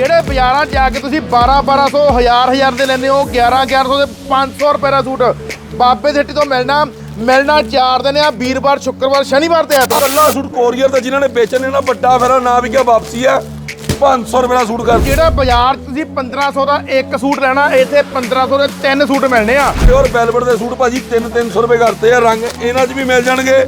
ਜਿਹੜੇ ਬਾਜ਼ਾਰਾਂ 'ਚ ਜਾ ਕੇ ਤੁਸੀਂ 12 1200 1000 1000 ਦੇ ਲੈਂਦੇ ਹੋ 11 1100 ਦੇ 500 ਰੁਪਏ ਦਾ ਸੂਟ ਬਾਬੇ ਹੱਟੀ ਤੋਂ ਮਿਲਣਾ ਮਿਲਣਾ ਚਾਰ ਦਿਨ ਆ ਵੀਰਵਾਰ ਸ਼ੁੱਕਰਵਾਰ ਸ਼ਨੀਵਾਰ ਤੇ ਐਤਵਾਰ। ਕੱਲਾ ਸੂਟ ਕੋਰੀਅਰ ਤੇ ਜਿਨ੍ਹਾਂ ਨੇ ਵੇਚਣੇ ਨਾ ਵੱਡਾ ਫੇਰਾ ਨਾ ਵੀ ਕਿਹਾ ਵਾਪਸੀ ਆ 500 ਰੁਪਏ ਦਾ ਸੂਟ ਕਰ। ਜਿਹੜਾ ਬਾਜ਼ਾਰ 'ਚ ਤੁਸੀਂ 1500 ਦਾ ਇੱਕ ਸੂਟ ਲੈਣਾ ਇੱਥੇ 1500 ਦੇ ਤਿੰਨ ਸੂਟ ਮਿਲਣੇ ਆ। ਪਿਓਰ ਵੈਲਵਟ ਦੇ ਸੂਟ ਭਾਜੀ 3-300 ਰੁਪਏ ਕਰਤੇ ਆ ਰੰਗ ਇਹਨਾਂ 'ਚ ਵੀ ਮਿਲ ਜਾਣਗੇ।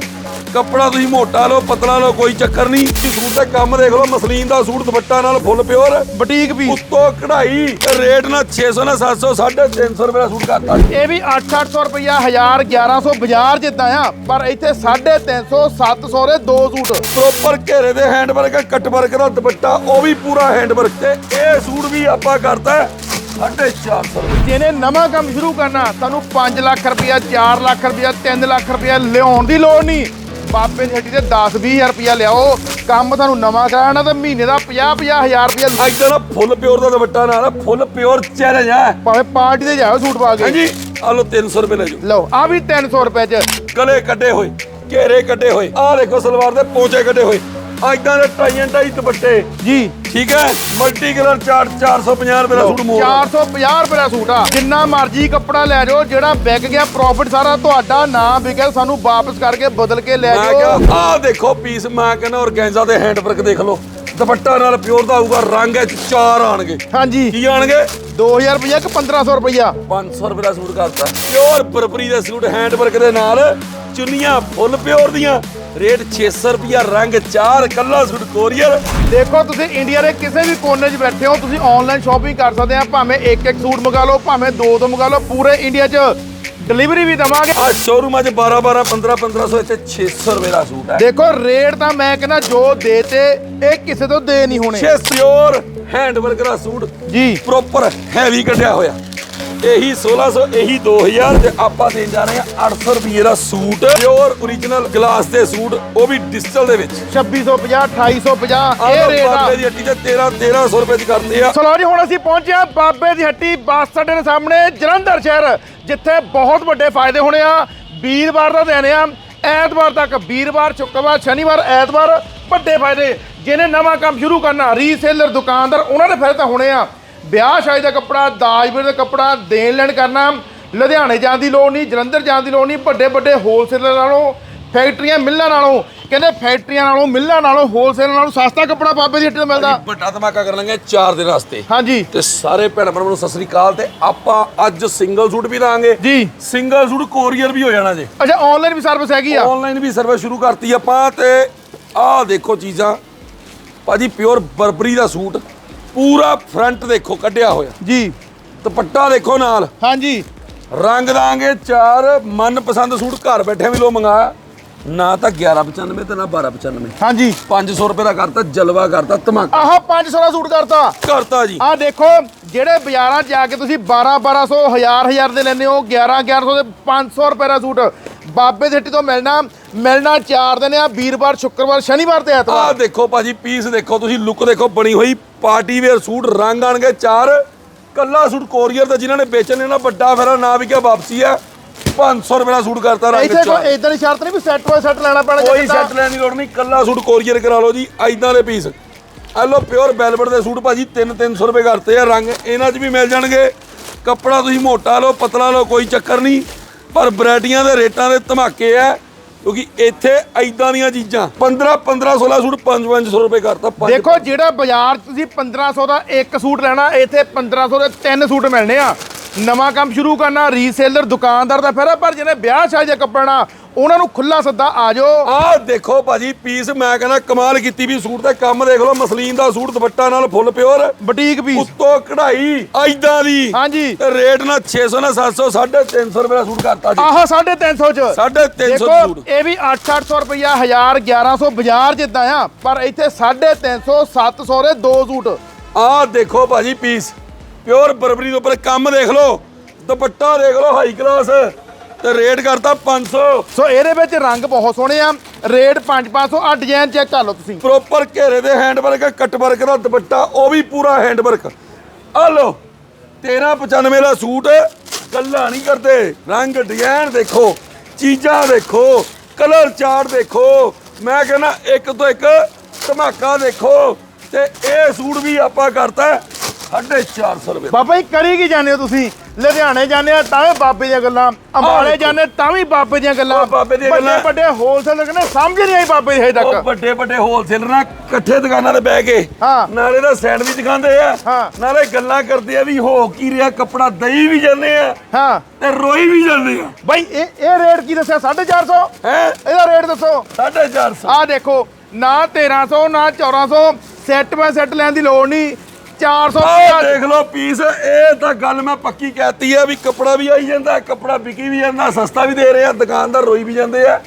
ਕੱਪੜਾ ਤੁਸੀਂ ਮੋਟਾ ਲਓ ਪਤਲਾ ਲਓ ਕੋਈ ਚੱਕਰ ਨਹੀਂ। ਤੁਸੀਂ ਸੂਟ ਦਾ ਕੰਮ ਦੇਖ ਲਓ ਮਸਲੀਨ ਦਾ ਸੂਟ ਦੁਪੱਟਾ ਨਾਲ ਫੁੱਲ ਪਿਓਰ। ਬੁਟੀਕ ਵੀ ਉੱਤੋਂ ਕਢਾਈ ਰੇਟ ਨਾ 600 ਨਾ 700 350 ਰੁਪਏ ਦਾ ਸੂਟ ਕਰਤਾ। ਇਹ ਵੀ 8-800 ਰੁਪਇਆ 1000 1100 ਬਾਜ਼ਾਰ ਜਿੱਦਾਂ ਆ ਪਰ ਇੱਥੇ 350 700 ਦੇ ਦੋ ਸੂਟ। ਪ੍ਰੋਪਰ ਘੇਰੇ ਦੇ ਹੈਂਡ ਵਰਕ ਕੱਟ ਵਰਕ ਦਾ ਦੁਪੱਟਾ ਉਹ ਵੀ ਪੂਰਾ ਹੈਂਡ ਵਰਕ ਤੇ ਇਹ ਸੂਟ ਵੀ ਆਪਾਂ ਕਰਤਾ 450 ਰੁਪਏ। ਜਿਹਨੇ ਨਵਾਂ ਕੰਮ ਸ਼ੁਰੂ ਕਰਨਾ ਤੁਹਾਨੂੰ 5 ਲੱਖ ਰੁਪਇਆ 4 ਲੱਖ ਰੁਪਇਆ 3 ਲੱਖ ਰੁਪਇਆ ਲਿਆਉਣ ਦੀ ਲੋੜ ਨਹੀਂ। ਬਾਬੇ ਦੀ ਹੱਟੀ ਤੇ 10 20000 ਰੁਪਇਆ ਲਿਆਓ। ਕੰਮ ਤੁਹਾਨੂੰ ਨਵਾਂ ਕਰਾਉਣਾ ਤਾਂ ਮਹੀਨੇ ਦਾ 50 50000 ਰੁਪਇਆ ਅੱਜ ਨਾ ਫੁੱਲ ਪਿਓਰ ਦਾ ਦੁਪੱਟਾ ਨਾਲ ਫੁੱਲ ਪਿਓਰ ਚੈਲੰਜ ਹੈ ਭਾਵੇਂ ਪਾਰਟੀ ਤੇ ਜਾਓ ਸੂਟ ਪਾ ਕੇ। ਹਾਂਜੀ ਆ ਲਓ 300 ਰੁਪਏ ਲੈ ਜਾਓ। ਲਓ ਆ ਵੀ 300 ਰੁਪਏ ਚ। ਗਲੇ ਕੱਢੇ ਹੋਏ ਘੇਰੇ ਕੱਢੇ ਹੋਏ ਆਹ ਦੇਖੋ ਸਲਵਾਰ ਦੇ ਪੋਚੇ ਕੱਢੇ ਹੋਏ। ਇਦਾਂ ਦੇ ਟਾਈਆਂ ਟਾਈ ਦੁਪੱਟੇ। ਜੀ। ਠੀਕ ਹੈ? ਮਲਟੀ ਕਲਰ ਚਾਰ 450 ਰੁਪਏ ਦਾ ਸੂਟ ਮੋੜ 450 ਰੁਪਏ ਦਾ ਸੂਟ ਆ। ਜਿੰਨਾ ਮਰਜ਼ੀ ਕੱਪੜਾ ਲੈ ਜਾਓ ਜਿਹੜਾ ਵਿਕ ਗਿਆ ਪ੍ਰੋਫਿਟ ਸਾਰਾ ਤੁਹਾਡਾ ਨਾ ਵਿਕਿਆ ਸਾਨੂੰ ਵਾਪਸ ਕਰਕੇ ਬਦਲ ਕੇ ਲੈ ਜਾਓ। ਆਹ ਦੇਖੋ ਪੀਸ ਮੈਂ ਕਹਿੰਦਾ ਔਰਗੈਂਜ਼ਾ ਦੇ ਹੈਂਡ ਵਰਕ ਦੇਖ ਲਓ। ਦੁਪੱਟਾ ਨਾਲ ਪਿਓਰ ਦਾ ਆਊਗਾ ਰੰਗ ਇਹ ਚਾਰ ਆਣਗੇ। ਹਾਂਜੀ। ਕੀ ਆਣਗੇ? 2000 ਰੁਪਇਆ ਕਿ 1500 ਰੁਪਇਆ 500 ਰੁਪਏ ਦਾ ਸੂਟ ਕਰਤਾ। ਪਿਓਰ ਬਰਬਰੀ ਦਾ ਸੂਟ ਹੈਂਡ ਵਰਕ ਦੇ ਨਾਲ। ਚੁੰਨੀਆਂ ਫੁੱਲ ਪਿਓਰ ਦੀਆਂ। ਰੇਟ 600 ਰੁਪਿਆ ਰੰਗ ਚਾਰ ਕੱਲਾ ਸੂਟ ਕੋਰੀਅਰ। ਦੇਖੋ ਤੁਸੀਂ ਇੰਡੀਆ ਦੇ ਕਿਸੇ ਵੀ ਕੋਨੇ 'ਚ ਬੈਠੇ ਹੋ ਤੁਸੀਂ ਆਨਲਾਈਨ ਸ਼ਾਪਿੰਗ ਕਰ ਸਕਦੇ ਆ। ਭਾਵੇਂ ਇੱਕ ਇੱਕ ਸੂਟ ਮੰਗਾ ਲਓ ਭਾਵੇਂ ਦੋ ਦੋ ਮੰਗਾ ਲਓ ਪੂਰੇ ਇੰਡੀਆ 'ਚ ਡਿਲੀਵਰੀ ਵੀ ਦਵਾਂਗੇ। ਆ ਸ਼ੋਰੂਮਾਂ 'ਚ 12 12 15 1500 ਇੱਥੇ 600 ਰੁਪਏ ਦਾ ਸੂਟ ਹੈ। ਦੇਖੋ ਰੇਟ ਤਾਂ ਮੈਂ ਕਹਿੰਦਾ ਜੋ ਦੇਤੇ ਇਹ ਕਿਸੇ ਤੋਂ ਦੇ ਨਹੀਂ ਹੋਣੇ। 6 ਪਿਓਰ ਹੈਂਡ ਵਰਕ ਦਾ ਸੂਟ ਜੀ। ਪ੍ਰੋਪਰ ਹੈਵੀ ਕੱਢਿਆ ਹੋਇਆ। ਇਹੀ 1600 ਇਹੀ 2000 ਤੇ ਆਪਾਂ ਦੇਣ ਜਾ ਰਹੇ ਆ 800 ਰੁਪਏ ਦਾ ਸੂਟ। ਪਿਓਰ origignal ਗਲਾਸ ਦੇ ਸੂਟ ਉਹ ਵੀ ਡਿਜੀਟਲ ਦੇ ਵਿੱਚ। 2650 2850 ਆਹ ਇਹ ਰੇਟ ਆ। ਬਾਬੇ ਦੀ ਹੱਟੀ ਤੇ 13 1300 ਰੁਪਏ ਚ ਕਰਦੇ ਆ। ਚਲੋ ਜੀ ਹੁਣ ਅਸੀਂ ਪਹੁੰਚੇ ਹਾਂ ਬਾਬੇ ਦੀ ਹੱਟੀ ਬੱਸ ਅੱਡੇ ਦੇ ਸਾਹਮਣੇ ਜਲੰਧਰ ਸ਼ਹਿਰ ਜਿੱਥੇ ਬਹੁਤ ਵੱਡੇ ਫਾਇਦੇ ਹੋਣੇ ਆ। ਵੀਰਵਾਰ ਦਾ ਦਿਨ ਆ। ਐਤਵਾਰ ਤੱਕ ਵੀਰਵਾਰ ਸ਼ੁੱਕਰਵਾਰ ਸ਼ਨੀਵਾਰ ਐਤਵਾਰ ਵੱਡੇ ਫਾਇਦੇ। ਜਿਹਨੇ ਨਵਾਂ ਕੰਮ ਸ਼ੁਰੂ ਕਰਨਾ ਰੀਸੇਲਰ ਦੁਕਾਨਦਾਰ ਉਹਨਾਂ ਦੇ ਫਾਇਦੇ ਤਾਂ ਹੋਣੇ ਆ। ਵਿਆਹ ਸ਼ਾਦੀ ਦਾ ਕੱਪੜਾ ਦਾਜ ਦਾ ਕੱਪੜਾ ਦੇਣ ਲੈਣ ਕਰਨਾ ਲੁਧਿਆਣੇ ਜਾਣ ਦੀ ਲੋੜ ਨਹੀਂ ਜਲੰਧਰ ਜਾਣ ਦੀ ਲੋੜ ਨਹੀਂ ਵੱਡੇ ਵੱਡੇ ਹੋਲਸੇਲਰ ਨਾਲੋਂ ਫੈਕਟਰੀਆਂ ਮਿੱਲਾਂ ਨਾਲੋਂ ਕਹਿੰਦੇ ਫੈਕਟਰੀਆਂ ਨਾਲੋਂ ਮਿੱਲਾਂ ਨਾਲੋਂ ਹੋਲਸੇਲਰ ਨਾਲੋਂ ਸਸਤਾ ਕੱਪੜਾ ਬਾਬੇ ਦੀ ਹੱਟੀ ਤੋਂ ਮਿਲਦਾ ਵੱਡਾ ਧਮਾਕਾ ਕਰ ਲਾਂਗੇ 4 ਦਿਨ ਵਾਸਤੇ। ਹਾਂਜੀ। ਤੇ ਸਾਰੇ ਭੈਣ ਭਰਾਵਾਂ ਨੂੰ ਸਤਿ ਸ੍ਰੀ ਅਕਾਲ ਤੇ ਆਪਾਂ ਅੱਜ ਸਿੰਗਲ ਸੂਟ ਵੀ ਲਾਂਗੇ। ਜੀ। ਸਿੰਗਲ ਸੂਟ ਕੋਰੀਅਰ ਵੀ ਹੋ ਜਾਣਾ ਜੇ। ਅੱਛਾ ਆਨਲਾਈਨ ਵੀ ਸਰਵਿਸ ਹੈਗੀ ਆ। ਆਨਲਾਈਨ ਵੀ ਸਰਵਿਸ ਸ਼ੁਰੂ ਕਰਤੀ ਆਪਾਂ ਤੇ ਆਹ ਦੇਖੋ ਚੀਜ਼ਾਂ। ਭਾਜੀ ਪਿਓਰ ਬਰਬਰੀ ਦਾ ਸੂਟ ਪੂਰਾ ਫਰੰਟ ਦੇਖੋ ਕੱਢਿਆ ਹੋਇਆ। ਜੀ। ਦੁਪੱਟਾ ਦੇਖੋ ਨਾਲ। ਹਾਂਜੀ। ਰੰਗ ਦਾਂਗੇ ਚਾਰ ਮਨਪਸੰਦ ਸੂਟ ਘਰ ਬੈਠੇ ਵੀ ਲੋ ਮੰਗਾ। ਨਾ ਤਾਂ 1195 ਤੇ ਨਾ 1295 ਹਾਂਜੀ। 500 ਰੁਪਏ ਦਾ ਕਰਤਾ ਜਲਵਾ ਕਰਤਾ ਧਮਾਕਾ। ਆਹ 500 ਦਾ ਸੂਟ ਕਰਤਾ। ਕਰਤਾ ਜੀ। ਆਹ ਦੇਖੋ ਜਿਹੜੇ ਬਾਜ਼ਾਰਾਂ 'ਚ ਜਾ ਕੇ ਤੁਸੀਂ 12 1200 1000 1000 ਦੇ ਲੈਂਦੇ ਹੋ 11 1100 ਦੇ 500 ਰੁਪਏ ਦਾ ਸੂਟ। ਬਾਬੇ ਦੀ ਹੱਟੀ ਤੋਂ ਮਿਲਣਾ ਮਿਲਣਾ ਚਾਰ ਦਿਨ ਆ ਵੀਰਵਾਰ ਸ਼ੁੱਕਰਵਾਰ ਸ਼ਨੀਵਾਰ ਤੇ ਆਹ ਐਤਵਾਰ ਦੇਖੋ ਭਾਜੀ ਪੀਸ ਦੇਖੋ ਤੁਸੀਂ ਲੁੱਕ ਦੇਖੋ ਬਣੀ ਹੋਈ ਪਾਰਟੀ ਵੇਅਰ ਸੂਟ ਰੰਗ ਆਣਗੇ ਚਾਰ। ਕੱਲਾ ਸੂਟ ਕੋਰੀਅਰ ਦਾ ਜਿਨ੍ਹਾਂ ਨੇ ਵੇਚਣੇ ਨਾ ਵੱਡਾ ਫੇਰਾ ਨਾ ਵੀ ਕਿਹਾ ਵਾਪਸੀ ਆ। 500 ਰੁਪਏ ਦਾ ਸੂਟ ਕਰਤਾ ਰੰਗ ਇੱਥੇ ਚਾਰ ਕੋਈ ਇਦਾਂ ਦੀ ਸ਼ਰਤ ਨਹੀਂ ਵੀ ਸੈੱਟ ਬਾਈ ਸੈੱਟ ਲੈਣਾ ਪੈਣਾ ਕੋਈ ਜਿੱਦਾਂ- ਸੈੱਟ ਲੈਣ ਦੀ ਲੋੜ ਨਹੀਂ ਕੱਲਾ ਸੂਟ ਕੋਰੀਅਰ ਕਰਾ ਲਓ ਜੀ ਐਦਾਂ ਦੇ ਪੀਸ ਆ ਲਓ ਪਿਓਰ ਵੈਲਵਟ ਦੇ ਸੂਟ ਭਾਜੀ 3-300 ਰੁਪਏ ਕਰਤੇ ਆ ਰੰਗ ਇਹਨਾਂ 'ਚ ਵੀ ਮਿਲ ਜਾਣਗੇ। ਕੱਪੜਾ ਤੁਸੀਂ ਮੋਟਾ ਲਓ ਪਤਲਾ ਲਓ ਕੋਈ ਚੱਕਰ ਨਹੀਂ। ਪਰ ਵੈਰਾਈਟੀਆਂ ਦੇ ਰੇਟਾਂ ਦੇ ਧਮਾਕੇ ਆ। ਕਿਉਂਕਿ ਇੱਥੇ ਐਦਾਂ ਦੀਆਂ ਚੀਜ਼ਾਂ। 15 15 16 ਸੂਟ 5-500 ਰੁਪਏ ਕਰਤਾ ਪੰਜ- ਦੇਖੋ ਜਿਹੜਾ ਬਾਜ਼ਾਰ 'ਚ ਤੁਸੀਂ 1500 ਦਾ ਇੱਕ ਸੂਟ ਲੈਣਾ ਇੱਥੇ 1500 ਦੇ ਤਿੰਨ ਸੂਟ ਮਿਲਣੇ ਆ। ਨਵਾਂ ਕੰਮ ਸ਼ੁਰੂ ਕਰਨਾ ਰੀਸੇਲਰ ਦੁਕਾਨਦਾਰ ਦਾ ਫਾਇਦਾ ਪਰ ਜਿਹਨੇ ਵਿਆਹ ਸ਼ਾਦੀ ਦਾ ਕੱਪੜਾ ਉਹਨਾਂ ਨੂੰ ਖੁੱਲਾ ਸੱਦਾ ਆ ਜਾਓ। ਆਹ ਦੇਖੋ ਭਾਜੀ ਪੀਸ ਮੈਂ ਕਹਿੰਦਾ ਕਮਾਲ ਕੀਤੀ ਵੀ ਸੂਟ ਦਾ ਕੰਮ ਦੇਖ ਲਓ ਮਸਲੀਨ ਦਾ ਸੂਟ ਦੁਪੱਟਾ ਨਾਲ ਫੁੱਲ ਪਿਓਰ ਬੁਟੀਕ ਵੀ ਉੱਤੋਂ ਕਢਾਈ ਐਦਾਂ ਦੀ। ਹਾਂਜੀ। ਤੇ ਰੇਟ ਨਾ 600 ਨਾ 700 350 ਰੁਪਏ ਦਾ ਸੂਟ ਕਰਤਾ ਜੀ। ਆਹ 350 ਚ। 350 ਦੇਖੋ ਸੂਟ। ਇਹ ਵੀ 8-800 ਰੁਪਇਆ 1000 1100 ਬਾਜ਼ਾਰ ਜਿੱਦਾਂ ਆ ਪਰ ਇੱਥੇ 350 700 ਦੇ ਦੋ ਸੂਟ। ਆਹ ਦੇਖੋ ਭਾਜੀ ਪੀਸ ਪਿਓਰ ਬਰਬਰੀ ਦੇ ਉੱਪਰ ਕੰਮ ਦੇਖ ਲਓ ਦੁਪੱਟਾ ਦੇਖ ਲਓ ਹਾਈ ਕਲਾਸ ਤੇ ਰੇਟ ਕਰਤਾ 500 ਸੋ। ਇਹਦੇ ਵਿੱਚ ਰੰਗ ਬਹੁਤ ਸੋਹਣੇ ਆ ਰੇਟ 5-500 ਆ ਡਿਜ਼ਾਈਨ ਚੈੱਕ ਕਰ ਲਓ ਤੁਸੀਂ। ਪ੍ਰੋਪਰ ਘੇਰੇ ਦੇ ਹੈਂਡ ਵਰਕ ਕੱਟ ਵਰਕ ਦਾ ਦੁਪੱਟਾ ਉਹ ਵੀ ਪੂਰਾ ਹੈਂਡ ਵਰਕ ਆ ਲਓ 1395 ਦਾ ਸੂਟ ਕੱਲਾ ਨਹੀਂ ਕਰਦੇ। ਰੰਗ ਡਿਜ਼ਾਈਨ ਦੇਖੋ ਚੀਜ਼ਾਂ ਦੇਖੋ ਕਲਰ ਚਾਰਟ ਦੇਖੋ। ਮੈਂ ਕਹਿੰਦਾ ਇੱਕ ਤੋਂ ਇੱਕ ਧਮਾਕਾ ਦੇਖੋ ਤੇ ਇਹ ਸੂਟ ਵੀ ਆਪਾਂ ਕਰਤਾ। 450 ਰੁਪਏ। ਦਾ। ਬਾਬਾ ਜੀ ਕਰੀ ਕੀ ਜਾਂਦੇ ਹੋ ਤੁਸੀਂ? ਲੁਧਿਆਣੇ ਜਾਂਦੇ ਆ ਤਾਂ ਵੀ ਬਾਬੇ ਦੀਆਂ ਗੱਲਾਂ। ਅੰਬਾਲੇ। ਜਾਂਦੇ ਤਾਂ ਵੀ ਬਾਬੇ ਦੀਆਂ ਗੱਲਾਂ। ਉਹ ਬਾਬੇ ਦੀਆਂ ਗੱਲਾਂ। ਵੱਡੇ ਵੱਡੇ ਹੋਲਸੇਲ ਕਹਿੰਦੇ ਸਮਝ ਨਹੀਂ ਆਈ ਬਾਬੇ ਦੀ ਹਜੇ ਉਹ ਤੱਕ ਵੱਡੇ ਵੱਡੇ ਹੋਲਸੇਲਰ ਨਾਲ ਇਕੱਠੇ ਦੁਕਾਨਾਂ ਤੇ ਬਹਿ ਕੇ। ਹਾਂ। ਨਾਲੇ ਤਾਂ ਸੈਂਡਵਿਚ ਖਾਂਦੇ ਆ। ਹਾਂ। ਨਾਲੇ ਗੱਲਾਂ ਕਰਦੇ ਆ ਵੀ ਹੋ ਕੀ ਰਿਹਾ ਕੱਪੜਾ ਦਈ ਵੀ ਜਾਂਦੇ ਆ ਹਾਂ। ਤੇ ਰੋਈ ਵੀ ਜਾਂਦੇ ਆ। ਬਾਈ ਇਹ ਇਹ ਰੇਟ ਕੀ ਦੱਸਿਆ? 450 ਹੈ? ਇਹਦਾ ਰੇਟ ਦੱਸੋ। 450 ਆਹ ਦੇਖੋ ਨਾ 1300 ਨਾ 1400 ਸੈੱਟ ਬਾय ਸੈੱਟ ਲੈਣ ਦੀ ਲੋੜ ਨਹੀਂ। 400 ਆਹ ਦੇਖ ਲਓ ਪੀਸ ਇਹ ਤਾਂ ਗੱਲ ਮੈਂ ਪੱਕੀ ਕਹਿਤੀ ਆ ਵੀ ਕੱਪੜਾ ਵੀ ਆਈ ਜਾਂਦਾ ਕੱਪੜਾ ਵਿਕੀ ਵੀ ਜਾਂਦਾ ਸਸਤਾ ਵੀ ਦੇ ਰਹੇ ਆ ਦੁਕਾਨਦਾਰ ਰੋਈ ਵੀ ਜਾਂਦੇ ਆ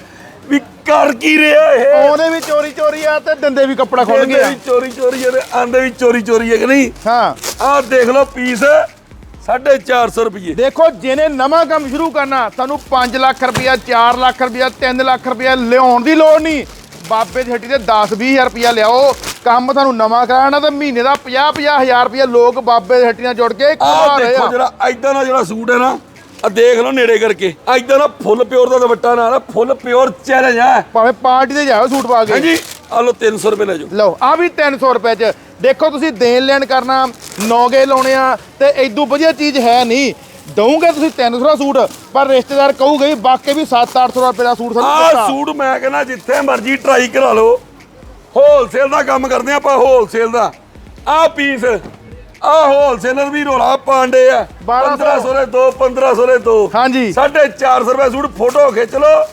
ਵੀ ਕਰ ਕੀ ਰਿਹਾ ਇਹ? ਆਉਂਦੇ ਵੀ ਚੋਰੀ ਚੋਰੀ ਆ ਤੇ ਦੰਦੇ ਵੀ ਕੱਪੜਾ ਖੋਲ ਗਏ ਆ ਵੀ ਚੋਰੀ ਚੋਰੀ ਆ ਤੇ ਆਂਦੇ ਵੀ ਚੋਰੀ ਚੋਰੀ ਹੈ ਕਿ ਨਹੀਂ? ਹਾਂ। ਆਹ ਦੇਖ ਲਓ ਪੀਸ 450 ਰੁਪਏ ਦੇਖੋ ਜਿਹਨੇ ਨਵਾਂ ਕੰਮ ਸ਼ੁਰੂ ਕਰਨਾ ਤੁਹਾਨੂੰ 5 ਲੱਖ ਰੁਪਇਆ 4 ਲੱਖ ਰੁਪਇਆ 3 ਲੱਖ ਰੁਪਇਆ ਲਿਆਉਣ ਦੀ ਲੋੜ ਨਹੀਂ। ਬਾਬੇ ਦੀ ਹੱਟੀ ਤੇ 10 20000 ਰੁਪਇਆ ਲਿਆਓ। ਕੰਮ ਤੁਹਾਨੂੰ ਨਵਾਂ ਕਰਾਉਣਾ ਤੇ ਮਹੀਨੇ ਦਾ 50 50 ਹਜ਼ਾਰ ਰੁਪਇਆ ਲੋਕ ਬਾਬੇ ਦੀ ਹੱਟੀ ਨਾਲ ਜੁੜ ਕੇ ਕਮਾ ਆਹ ਰਹੇ ਦੇਖੋ ਆ ਜਿਹੜਾ ਐਦਾਂ ਦਾ ਜਿਹੜਾ ਸੂਟ ਹੈ ਨਾ ਆ ਦੇਖ ਲਓ ਨੇੜੇ ਕਰਕੇ। ਐਦਾਂ ਦਾ ਫੁੱਲ ਪਿਓਰ ਦਾ ਦੁਪੱਟਾ ਨਾਲ ਆ, ਫੁੱਲ ਪਿਓਰ ਚੈਲੰਜ ਆ ਭਾਵੇਂ ਪਾਰਟੀ ਤੇ ਜਾਓ ਸੂਟ ਪਾ ਕੇ। ਹਾਂਜੀ ਆ ਲਓ 300 ਰੁਪਏ ਲੈ ਜਾਓ। ਲਓ ਆ ਵੀ 300 ਰੁਪਏ ਚ। ਦੇਖੋ ਤੁਸੀਂ ਦੇਣ ਲੈਣ ਕਰਨਾ ਨੌਗੇ ਲਾਉਣੇ ਆ ਤੇ ਐਦੂ ਵਧੀਆ ਚੀਜ਼ ਹੈ ਨਹੀਂ। ਦਊਂਗੇ ਤੁਸੀਂ 300 ਦਾ ਸੂਟ ਪਰ ਰਿਸ਼ਤੇਦਾਰ ਕਹੂਗੇ ਵੀ ਬਾਕੀ ਵੀ 7-800 ਰੁਪਏ ਦਾ ਸੂਟ ਸਾਨੂੰ ਦਿੱਤਾ। ਸੂਟ ਮੈਂ ਕਹਿੰਦਾ ਜਿੱਥੇ ਮਰਜ਼ੀ ਟਰਾਈ ਕਰਾ ਲਓ। ਹੋਲਸੇਲ ਦਾ ਕੰਮ ਕਰਦੇ ਆ ਆਪਾਂ ਹੋਲਸੇਲ ਦਾ। ਆਹ ਪੀਸ ਆਹ ਹੋਲਸੇਲਰ ਵੀ ਰੋਲਾ ਪਾਂਡੇ ਆ। 1500 ਦੇ ਦੋ 1500 ਦੇ ਦੋ। ਹਾਂਜੀ। 450 ਰੁਪਏ ਸੂਟ ਫੋਟੋ ਖਿੱਚ ਲਓ।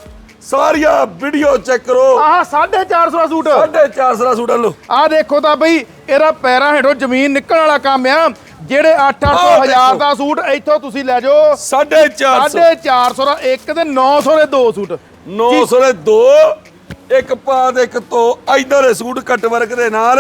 ਸਾਰੀਆਂ ਵੀਡੀਓ ਚੈੱਕ ਕਰੋ। ਆਹ 450 ਦਾ ਸੂਟ। 450 ਦਾ ਸੂਟ ਆ ਲਓ। ਆਹ ਦੇਖੋ ਤਾਂ ਬਈ ਇਹਦਾ ਪੈਰਾਂ ਹੇਠੋਂ ਜ਼ਮੀਨ ਨਿਕਲਣ ਵਾਲਾ ਕੰਮ ਆ। ਜਿਹੜੇ 8-800 ਆਹ ਹਜ਼ਾਰ। ਦਾ ਸੂਟ ਇੱਥੋਂ ਤੁਸੀਂ ਲੈ ਜਾਓ। 450 450 ਦਾ ਇੱਕ ਤੇ 900 ਦੇ ਦੋ ਸੂਟ। 900 ਦੇ ਦੋ ਇੱਕ ਪਾ ਦੇ ਇੱਕ ਤੋਂ ਐਦਾਂ ਦੇ ਸੂਟ ਕੱਟ ਵਰਕ ਦੇ ਨਾਲ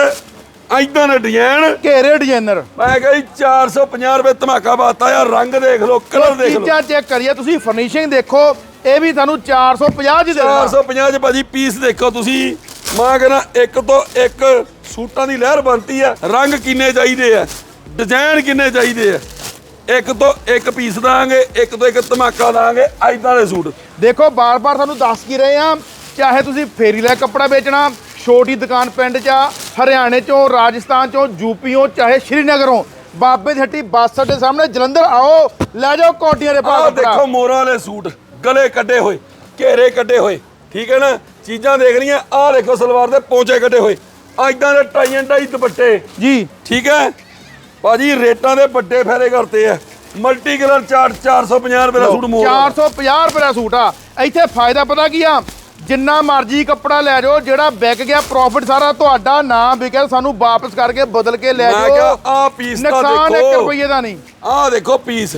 ਐਦਾਂ ਦੇ ਡਿਜ਼ਾਈਨ ਘੇਰੇ ਡਿਜ਼ਾਈਨਰ ਮੈਂ ਕਿਹਾ ਜੀ 450 ਰੁਪਏ ਧਮਾਕਾ ਬਾਤਾ ਯਾਰ ਰੰਗ ਦੇਖ ਲਓ ਕਲਰ ਦੇਖ ਲਓ। ਚੀਜ਼ਾਂ ਚੈੱਕ ਕਰੀਏ ਤੁਸੀਂ ਫਰਨੀਸ਼ਿੰਗ ਦੇਖੋ ਇਹ ਵੀ ਤੁਹਾਨੂੰ 450 ਚ ਦੇ ਦੇਣਾ। 450 ਚ ਭਾਜੀ ਪੀਸ ਦੇਖੋ ਤੁਸੀਂ। ਮੈਂ ਕਹਿੰਦਾ ਇੱਕ ਤੋਂ ਇੱਕ ਸੂਟਾਂ ਦੀ ਲਹਿਰ ਬਣਤੀ ਆ ਰੰਗ ਕਿੰਨੇ ਚਾਹੀਦੇ ਆ। ਡਿਜ਼ਾਈਨ ਕਿੰਨੇ ਚਾਹੀਦੇ ਆ? ਇੱਕ ਤੋਂ ਇੱਕ ਪੀਸ ਦਾਂਗੇ ਇੱਕ ਤੋਂ ਇੱਕ ਧਮਾਕਾ ਦਾਂਗੇ ਐਦਾਂ ਦੇ ਸੂਟ। ਦੇਖੋ ਬਾਰ-ਬਾਰ ਤੁਹਾਨੂੰ ਦੱਸ ਕੀ ਰਹੇ ਆ ਚਾਹੇ ਤੁਸੀਂ ਫੇਰੀ ਲੈ ਕੱਪੜਾ ਵੇਚਣਾ ਛੋਟੀ ਦੁਕਾਨ ਪਿੰਡ 'ਚ ਆ, ਹਰਿਆਣੇ 'ਚੋਂ ਰਾਜਸਥਾਨ ਚੋਂ ਯੂਪੀਓਂ ਚਾਹੇ ਸ਼੍ਰੀਨਗਰੋਂ ਬਾਬੇ ਦੀ ਹੱਟੀ ਬੱਸ ਅੱਡੇ ਸਾਹਮਣੇ ਜਲੰਧਰ ਆਓ ਲੈ ਜਾਓ ਕੋਟੀਆਂ ਦੇ ਪਾ ਆਹ ਕੱਪੜਾ। ਦੇਖੋ ਮੋਰਾਂ ਵਾਲੇ ਸੂਟ ਗਲੇ ਕੱਢੇ ਹੋਏ ਘੇਰੇ ਕੱਢੇ ਹੋਏ ਠੀਕ ਹੈ ਨਾ? ਚੀਜ਼ਾਂ ਦੇਖ ਰਹੀਆਂ ਆਹ ਦੇਖੋ ਸਲਵਾਰ ਦੇ ਪੌਂਚੇ ਕੱਢੇ ਹੋਏ ਐਦਾਂ ਦੇ ਟਾਈ ਐਂਡ ਟਾਈ ਦੁਪੱਟੇ ਜੀ। ਠੀਕ ਹੈ? ਭਾਜੀ ਰੇਟਾਂ ਦੇ ਵੱਡੇ ਫਾਇਦੇ ਕਰਤੇ ਆ। ਮਲਟੀ ਕਲਰ ਚਾਰਟ 450 ਰੁਪਏ ਦਾ ਸੂਟ ਮੋਰ 450 ਰੁਪਏ ਦਾ ਸੂਟ ਆ। ਇੱਥੇ ਫਾਇਦਾ ਪਤਾ ਕੀ ਆ? ਜਿੰਨਾ ਮਰਜ਼ੀ ਕੱਪੜਾ ਲੈ ਜਾਓ ਜਿਹੜਾ ਵਿਕ ਗਿਆ ਪ੍ਰੋਫਿਟ ਸਾਰਾ ਤੁਹਾਡਾ ਨਾ ਵਿਕਿਆ ਸਾਨੂੰ ਵਾਪਸ ਕਰਕੇ ਬਦਲ ਕੇ ਲੈ ਮੈਂ ਕਿਹਾ ਜਾਓ ਆਹ ਪੀਸ ਤਾਂ ਨੁਕਸਾਨ 1 ਦੇਖੋ। ਰੁਪਏ ਦਾ ਨਹੀਂ। ਆਹ ਦੇਖੋ ਪੀਸ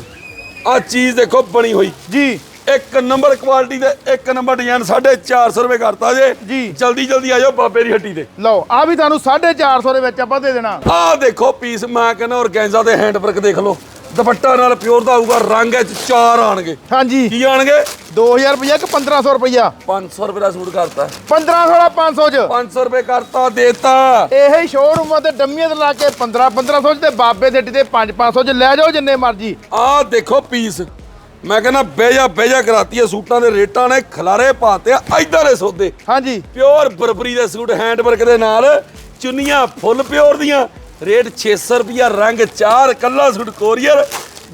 ਆਹ ਚੀਜ਼ ਦੇਖੋ ਬਣੀ ਹੋਈ। ਜੀ। ਇੱਕ ਨੰਬਰ ਕੁਆਲਿਟੀ ਦੇ ਇੱਕ ਨੰਬਰ ਡਿਜ਼ਾਈਨ 450 ਰੁਪਏ ਕਰਤਾ ਜੇ। ਜੀ। ਜਲਦੀ ਜਲਦੀ ਆ ਜਾਓ ਬਾਬੇ ਦੀ ਹੱਟੀ ਤੇ। ਲਓ ਆ ਵੀ ਤੁਹਾਨੂੰ 450 ਦੇ ਵਿੱਚ ਆਪਾਂ ਦੇ ਦੇਣਾ। ਆਹ ਦੇਖੋ ਪੀਸ ਮੈਂ ਕਹਿੰਦਾ ਔਰਗੈਂਜ਼ਾ ਦੇ ਹੈਂਡ ਵਰਕ ਦੇਖ ਲਓ। ਦੁਪੱਟਾ ਨਾਲ ਪਿਓਰ ਦਾ ਆਊਗਾ ਰੰਗ ਇਹ 'ਚ ਚਾਰ ਆਣਗੇ। ਹਾਂਜੀ। ਕੀ ਆਣਗੇ? 2000 ਰੁਪਇਆ ਕਿ 1500 ਰੁਪਇਆ 500 ਰੁਪਏ ਦਾ ਸੂਟ ਕਰਤਾ। 1500 ਦਾ 500 ਚ। 500 ਰੁਪਏ ਕਰਤਾ ਦੇਤਾ। ਇਹ ਹੀ ਸ਼ੋਰੂਮਾਂ ਤੇ ਡੰਮੀਆਂ ਤੇ ਲਾ ਕੇ 15 1500 ਚ ਤੇ ਬਾਬੇ ਦੇ ਟੀ ਤੇ 5 500 ਚ। ਲੈ ਜਾਓ ਜਿੰਨੇ ਮਰਜ਼ੀ। ਆਹ ਦੇਖੋ ਪੀਸ ਮੈਂ ਕਹਿੰਦਾ ਬੇਜਾ ਬੇਜਾ ਕਰਾਤੀ ਹੈ ਸੂਟਾਂ ਦੇ ਰੇਟਾਂ ਨੇ ਖਲਾਰੇ ਪਾਤੇ ਆ ਐਦਾਂ ਦੇ ਸੌਦੇ। ਹਾਂਜੀ। ਪਿਓਰ ਬਰਬਰੀ ਦੇ ਸੂਟ ਹੈਂਡ ਵਰਕ ਦੇ ਨਾਲ ਚੁੰਨੀਆਂ ਫੁੱਲ ਪਿਓਰ ਦੀਆਂ। ਰੇਟ 600 ਰੁਪਿਆ ਰੰਗ ਚਾਰ ਕੱਲਾ ਸੂਟ ਕੋਰੀਅਰ।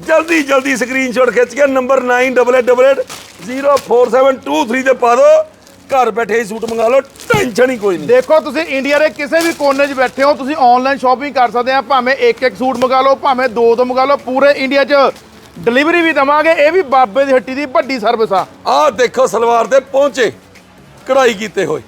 ਜਲਦੀ ਜਲਦੀ ਸਕਰੀਨਸ਼ਾਟ ਖਿੱਚ ਕੇ ਨੰਬਰ 9888047223 ਤੇ ਪਾ ਦਿਓ। ਘਰ ਬੈਠੇ ਹੀ ਸੂਟ ਮੰਗਾ ਲਓ ਟੈਨਸ਼ਨ ਹੀ ਕੋਈ ਨਹੀਂ। ਦੇਖੋ ਤੁਸੀਂ ਇੰਡੀਆ ਦੇ ਕਿਸੇ ਵੀ ਕੋਨੇ 'ਚ ਬੈਠੇ ਹੋ ਤੁਸੀਂ ਆਨਲਾਈਨ ਸ਼ਾਪਿੰਗ ਕਰ ਸਕਦੇ ਆ ਭਾਵੇਂ ਇੱਕ ਇੱਕ ਸੂਟ ਮੰਗਾ ਲਓ ਭਾਵੇਂ ਦੋ ਦੋ ਮੰਗਾ ਲਓ ਪੂਰੇ ਇੰਡੀਆ 'ਚ ਡਿਲੀਵਰੀ ਵੀ ਦਵਾਂਗੇ ਇਹ ਵੀ ਬਾਬੇ ਦੀ ਹੱਟੀ ਦੀ ਵੱਡੀ ਸਰਵਿਸ ਆ। ਆਹ ਦੇਖੋ ਸਲਵਾਰ ਦੇ ਪਹੁੰਚੇ ਕਢਾਈ ਕੀਤੇ ਹੋਏ।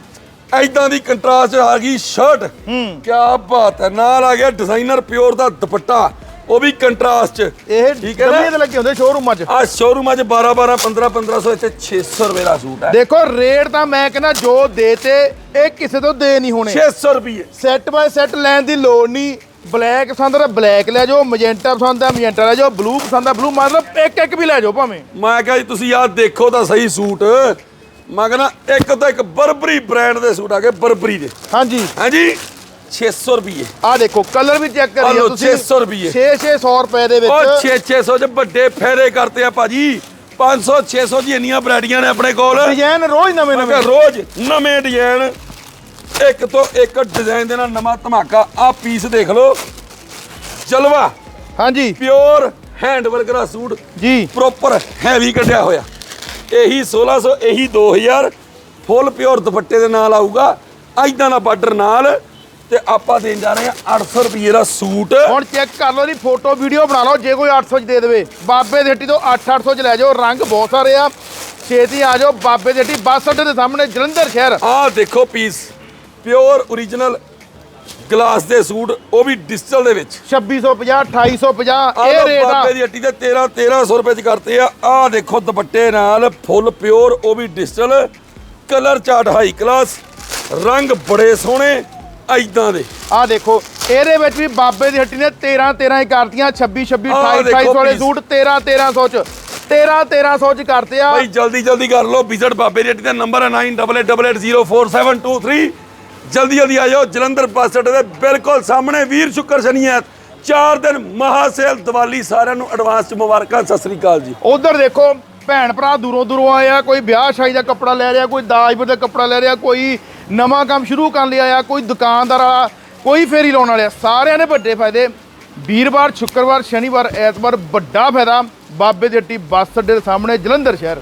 ਐਦਾਂ ਦੀ ਕੰਟਰਾਸਟ ਆ ਗਈ ਸ਼ਰਟ ਹੂੰ। ਕੀ ਬਾਤ ਹੈ ਨਾਲ ਆ ਗਿਆ ਡਿਜ਼ਾਈਨਰ ਪਿਓਰ ਦਾ ਦੁਪੱਟਾ ਉਹ ਵੀ ਕੰਟਰਾਸਟ ਚ। ਇਹ ਠੀਕ ਹੈ ਨਾ? ਡੰਮੀਆਂ ਤੇ ਲੱਗੇ ਹੁੰਦੇ ਸ਼ੋਰੂਮਾਂ 'ਚ ਆ ਸ਼ੋਰੂਮਾਂ 'ਚ 12 12 15 1500 ਇੱਥੇ 600 ਰੁਪਏ ਦਾ ਸੂਟ ਹੈ। ਦੇਖੋ ਰੇਟ ਤਾਂ ਮੈਂ ਕਹਿੰਦਾ ਜੋ ਦੇਤੇ ਇਹ ਕਿਸੇ ਤੋਂ ਦੇ ਨਹੀਂ ਹੋਣੇ। 600 ਰੁਪਏ। ਸੈੱਟ ਬਾਏ ਸੈੱਟ ਲੈਣ ਦੀ ਲੋੜ ਨਹੀਂ। ਬਲੈਕ ਪਸੰਦ ਹੈ ਬਲੈਕ ਲੈ ਜਾਓ ਮੈਜੈਂਟਾ ਪਸੰਦ ਹੈ ਮੈਜੈਂਟਾ ਲੈ ਜਾਓ ਬਲੂ ਪਸੰਦ ਹੈ ਬਲੂ ਮਤਲਬ ਇੱਕ ਇੱਕ ਵੀ ਲੈ ਜਾਓ ਭਾਵੇਂ। ਮੈਂ ਕਿਹਾ ਜੀ ਤੁਸੀਂ ਆਹ ਦੇਖੋ ਤਾਂ ਸਹੀ ਸੂਟ। ਮੈਂ ਕਹਿੰਦਾ ਇੱਕ ਤੋਂ ਇੱਕ ਬਰਬਰੀ ਬ੍ਰਾਂਡ ਦੇ ਸੂਟ ਆ ਗਏ ਬਰਬਰੀ ਦੇ। ਹਾਂਜੀ। ਹਾਂਜੀ? 600 ਰੁਪਏ ਆ ਦੇਖੋ ਕਲਰ ਵੀ ਚੈੱਕ ਕਰੀਏ ਤੁਸੀਂ। 600 ਰੁਪਏ। 6-600 ਰੁਪਏ ਦੇ ਉਹ ਵਿੱਚ 6 600 ਚ ਵੱਡੇ ਫੇਰੇ ਕਰਤੇ ਆ ਭਾਜੀ। 500 600 ਦੀ ਇੰਨੀਆਂ ਵੈਰਾਈਟੀਆਂ ਨੇ ਆਪਣੇ ਕੋਲ। ਡਿਜ਼ਾਈਨ ਰੋਜ਼ ਨਵੇਂ ਨਵੇਂ ਰੋਜ਼ ਨਵੇਂ ਡਿਜ਼ਾਈਨ। ਇੱਕ ਤੋਂ ਇੱਕ ਡਿਜ਼ਾਈਨ ਦੇ ਨਾਲ ਨਵਾਂ ਧਮਾਕਾ ਆ ਪੀਸ ਦੇਖ ਲਓ। ਜਲਵਾ ਹਾਂਜੀ। ਪਿਓਰ ਹੈਂਡ ਵਰਕ ਦਾ ਸੂਟ। ਜੀ। ਪ੍ਰੋਪਰ ਹੈਵੀ ਕੱਢਿਆ ਹੋਇਆ। ਇਹੀ 1600 ਇਹੀ 2000 ਫੁੱਲ ਪਿਓਰ ਦੁਪੱਟੇ ਦੇ ਨਾਲ ਆਊਗਾ। ਐਦਾਂ ਦਾ ਬਾਰਡਰ ਨਾਲ। ਤੇ ਆਪਾਂ ਦੇਣ ਜਾ ਰਹੇ ਹਾਂ 800 ਰੁਪਏ ਦਾ ਸੂਟ। ਹੁਣ ਚੈੱਕ ਕਰ ਲਓ ਦੀ ਫੋਟੋ ਵੀਡੀਓ ਬਣਾ ਲਓ। ਜੇ ਕੋਈ 800 ਚ ਦੇ ਦੇਵੇ ਬਾਬੇ ਦੀ ਹੱਟੀ ਤੋਂ 8-800 ਚ ਲੈ ਜਾਓ। ਰੰਗ ਬਹੁਤ ਸਾਰੇ ਆ। ਛੇਤੀ ਆ ਜਾਓ ਬਾਬੇ ਦੀ ਹੱਟੀ ਬੱਸ ਅੱਡੇ ਦੇ ਸਾਹਮਣੇ ਜਲੰਧਰ ਸ਼ਹਿਰ। ਆਹ ਦੇਖੋ ਪੀਸ ਪਿਓਰ origignal ਗਲਾਸ ਦੇ ਸੂਟ ਉਹ ਵੀ ਡਿਜੀਟਲ ਦੇ ਵਿੱਚ। 2650 2850 ਆਹ ਇਹ ਰੇਟ ਆ। ਬਾਬੇ ਦੀ ਹੱਟੀ ਤੇ 13 1300 ਰੁਪਏ ਚ ਕਰਤੇ ਆ। ਆਹ ਦੇਖੋ ਦੁਪੱਟੇ ਨਾਲ ਫੁੱਲ ਪਿਓਰ ਉਹ ਵੀ digital colour chart high class ਰੰਗ ਬੜੇ ਸੋਹਣੇ ਐਦਾਂ ਦੇ। ਆ ਦੇਖੋ ਇਹਦੇ ਵਿੱਚ ਵੀ ਬਾਬੇ ਦੀ ਹੱਟੀ ਨੇ 13 13 ਹੀ ਕਰਤੀਆਂ 26 26 ਆਹ 28 ਦੇਖੋ 28 ਵਾਲੇ। ਸੂਟ 13 1300 ਚ। 13 1300 ਚ ਕਰਤੇ ਆ। ਭਾਈ ਜਲਦੀ ਜਲਦੀ ਕਰ ਲਓ। ਵਿਜ਼ਿਟ ਬਾਬੇ ਦੀ ਹੱਟੀ ਦਾ ਨੰਬਰ ਹੈ 9888044723 ਜਲਦੀ ਜਲਦੀ ਆ ਜਾਓ ਜਲੰਧਰ ਬੱਸ ਅੱਡੇ ਦੇ ਬਿਲਕੁਲ ਸਾਹਮਣੇ। ਵੀਰ ਸ਼ੁੱਕਰ ਸ਼ਨੀ ਐਤ ਚਾਰ ਦਿਨ ਮਹਾ ਸੇਲ ਦੀਵਾਲੀ ਸਾਰਿਆਂ ਨੂੰ ਐਡਵਾਂਸ ਚ ਮੁਬਾਰਕਾਂ, ਸਤਿ ਸ੍ਰੀ ਅਕਾਲ ਜੀ। ਉਧਰ ਦੇਖੋ, ਭੈਣ ਭਰਾ ਦੂਰੋਂ ਦੂਰੋਂ ਆਏ ਆ, ਕੋਈ ਵਿਆਹ ਸ਼ਾਦੀ ਦਾ ਕੱਪੜਾ ਲੈ ਰਿਹਾ, ਕੋਈ ਦਾਜ ਦਾ ਕੱਪੜਾ ਲੈ ਰਿਹਾ, ਕੋਈ ਨਵਾਂ ਕੰਮ ਸ਼ੁਰੂ ਕਰਨ ਲਈ ਆਇਆ, ਕੋਈ ਦੁਕਾਨਦਾਰ ਵਾਲਾ, ਕੋਈ ਫੇਰੀ ਲਾਉਣ ਵਾਲਿਆ, ਸਾਰਿਆਂ ਨੇ ਵੱਡੇ ਫਾਇਦੇ। ਵੀਰਵਾਰ, ਸ਼ੁੱਕਰਵਾਰ, ਸ਼ਨੀਵਾਰ, ਐਤਵਾਰ ਵੱਡਾ ਫਾਇਦਾ, ਬਾਬੇ ਦੀ ਹੱਟੀ ਬੱਸ ਅੱਡੇ ਦੇ ਸਾਹਮਣੇ, ਜਲੰਧਰ ਸ਼ਹਿਰ।